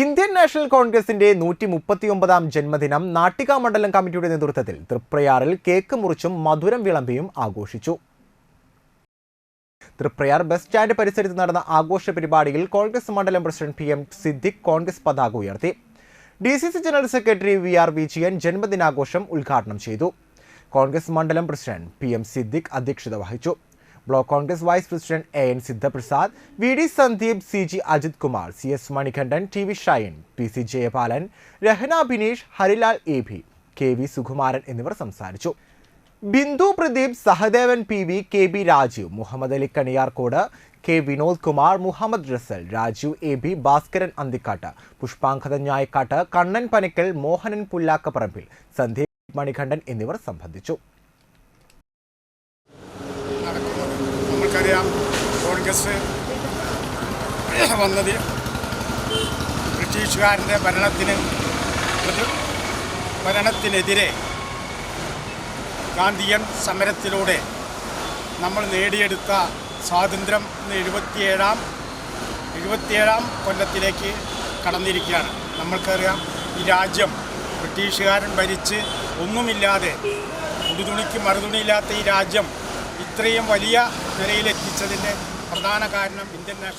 Indian national കോൺഗ്രസിന്റെ നൂറ്റി മുപ്പത്തിയൊമ്പതാം ജന്മദിനം നാട്ടിക മണ്ഡലം കമ്മിറ്റിയുടെ നേതൃത്വത്തിൽ തൃപ്രയാറിൽ കേക്ക് മുറിച്ചും മധുരം വിളമ്പിയും ആഘോഷിച്ചു. തൃപ്രയാർ ബസ് സ്റ്റാൻഡ് പരിസരത്ത് നടന്ന ആഘോഷ പരിപാടിയിൽ കോൺഗ്രസ് മണ്ഡലം president P M Siddique Congress പതാക ഉയർത്തി. D C C general secretary V R Vijayan ജന്മദിനാഘോഷം ഉദ്ഘാടനം ചെയ്തു. കോൺഗ്രസ് മണ്ഡലം പ്രസിഡന്റ് പി എം സിദ്ദിഖ് അധ്യക്ഷത വഹിച്ചു. Block Congress vice president A N Sidhaprasad V D Sandeep C G Ajith Kumar C S Manikandan T V Shine P C Jayapalan Rehana Bineesh Harilal A B K V Sukumaran എന്നിവർ സംസാരിച്ചു. Bindu Pradeep Sahadevan P V K B Rajeev Muhammad Ali Kaniyarkode K Vinod Kumar Muhammad Rasal Rajeev A B Bhaskaran Anthikkad Pushpangatha Njayakkad Kannan Panakkal Mohanan Pullakkaparambil Sandeep Manikandan എന്നിവർ സംബന്ധിച്ചു നടക്കുന്നത് നമ്മൾക്കറിയാം കോൺഗ്രസ് വന്നത് ബ്രിട്ടീഷുകാരന്റെ ഭരണത്തിന് ഭരണത്തിനെതിരെ ഗാന്ധിയൻ സമരത്തിലൂടെ നമ്മൾ നേടിയെടുത്ത സ്വാതന്ത്ര്യം ഇന്ന് എഴുപത്തിയേഴാം എഴുപത്തിയേഴാം കൊല്ലത്തിലേക്ക് കടന്നിരിക്കുകയാണ്. നമ്മൾക്കറിയാം ഈ രാജ്യം ബ്രിട്ടീഷുകാരൻ ഭരിച്ച് ഒന്നുമില്ലാതെ ഉടുതുണിക്ക് മറുതുണിയില്ലാത്ത ഈ രാജ്യം ഇത്രയും വലിയ നിലയിലെത്തിച്ചതിന്റെ പ്രധാന കാരണം ഇന്ത്യൻ നാഷണൽ